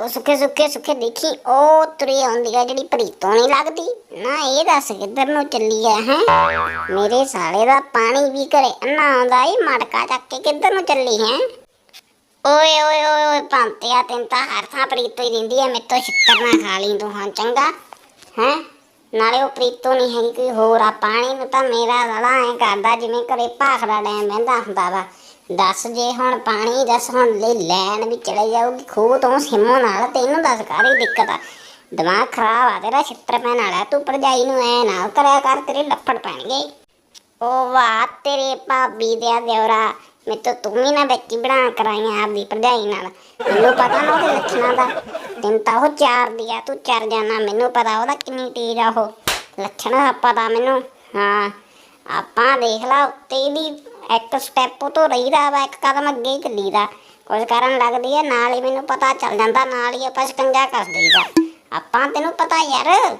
ਉਹ ਸੁੱਕੇ ਸੁੱਕੇ ਸੁੱਕੇ ਦੇਖੀ, ਉਹ ਤੁਰੀ ਆਉਂਦੀ ਆ ਜਿਹੜੀ ਪ੍ਰੀਤੋਂ ਨਹੀਂ ਲੱਗਦੀ। ਨਾ ਇਹ ਦੱਸ ਕਿੱਧਰ ਨੂੰ ਚੱਲੀ ਆ, ਹੈ? ਮੇਰੇ ਸਾਲੇ ਦਾ ਪਾਣੀ ਵੀ ਘਰੇ ਅੰਨਾ ਆਉਂਦਾ ਈ ਮਟਕਾ ਚੱਕ ਕੇ ਕਿੱਧਰ ਨੂੰ ਚੱਲੀ, ਹੈ? ਓਏ ਓਏ ਓਏ ਓਏ ਪੰਤਿਆ ਤੈਨੂੰ ਤਾਂ ਹਰ ਥਾਂ ਪ੍ਰੀਤੋ ਹੀ ਰਹਿੰਦੀ ਐ ਮੇਰੇ ਛਿੱਤਰ ਨਾ ਖਾ ਲਈ ਤੂੰ, ਹਾਂ, ਚੰਗਾ, ਹੈ? ਨਾਲੇ ਉਹ ਪ੍ਰੀਤੋ ਨਹੀਂ ਹੈਗੀ, ਕੋਈ ਹੋਰ ਆ, ਪਾਣੀ ਨੂੰ ਤਾਂ ਮੇਰਾ ਰਲਾ ਐ ਕਰਦਾ, ਜਿਵੇਂ ਘਰੇ ਭਾਖੜਾ ਡੈਮ ਬਹਿੰਦਾ ਹੁੰਦਾ ਵਾ। ਦੱਸ ਜੇ ਹੁਣ ਪਾਣੀ ਦੱਸ, ਹੁਣ ਲੈ ਲੈਣ ਵੀ ਚਲੇ ਜਾਊਗੀ, ਖੂਹ ਤੋਂ ਸਿਮੋ ਨਾਲ ਤੈਨੂੰ ਦੱਸ ਕਾਹਦੀ ਦਿੱਕਤ ਆ? ਦਿਮਾਗ ਖਰਾਬ ਆ ਤੇਰਾ, ਛਿੱਤਰ ਪੈਣ ਵਾਲਾ ਤੂੰ ਭਰਜਾਈ ਨੂੰ ਐ ਨਾ ਕਰਿਆ ਕਰ, ਤੇਰੇ ਲੱਫੜ ਪੈਣਗੇ। ਓ ਵਾਹ, ਤੇਰੇ ਭਾਬੀ ਦੇ ਦਿਉਰਾ ਮੈਂ ਤੂੰ ਵੀ ਨਾ ਬੱਚੀ ਬਣਾ ਕਰਾਈਆਂ ਆਪਦੀ ਭਰਜਾਈ ਨਾਲ। ਮੈਨੂੰ ਪਤਾ ਨਾ ਉਹਦੇ ਲੱਛਣਾਂ ਦਾ। ਤੈਨੂੰ ਤਾਂ ਉਹ ਚਾਰ ਦੀ ਆ, ਤੂੰ ਚਰ ਜਾਣਾ। ਮੈਨੂੰ ਪਤਾ ਉਹਦਾ ਕਿੰਨੀ ਤੇਜ਼ ਆ ਉਹ। ਲੱਛਣ ਪਤਾ ਮੈਨੂੰ, ਹਾਂ। ਆਪਾਂ ਦੇਖ ਲਾ, ਉੱਤੇ ਦੀ ਇੱਕ ਸਟੈਪ ਤੋਂ ਰਹੀਦਾ ਵਾ, ਇੱਕ ਕਦਮ ਅੱਗੇ ਹੀ ਚੱਲੀਦਾ। ਕੁਝ ਕਰਨ ਲੱਗਦੀ ਹੈ ਨਾਲ ਹੀ ਮੈਨੂੰ ਪਤਾ ਚੱਲ ਜਾਂਦਾ, ਨਾਲ ਹੀ ਆਪਾਂ ਸ਼ਿਕੰਜਾ ਕਰ ਦਈਦਾ। ਆਪਾਂ ਤੈਨੂੰ ਪਤਾ ਯਾਰ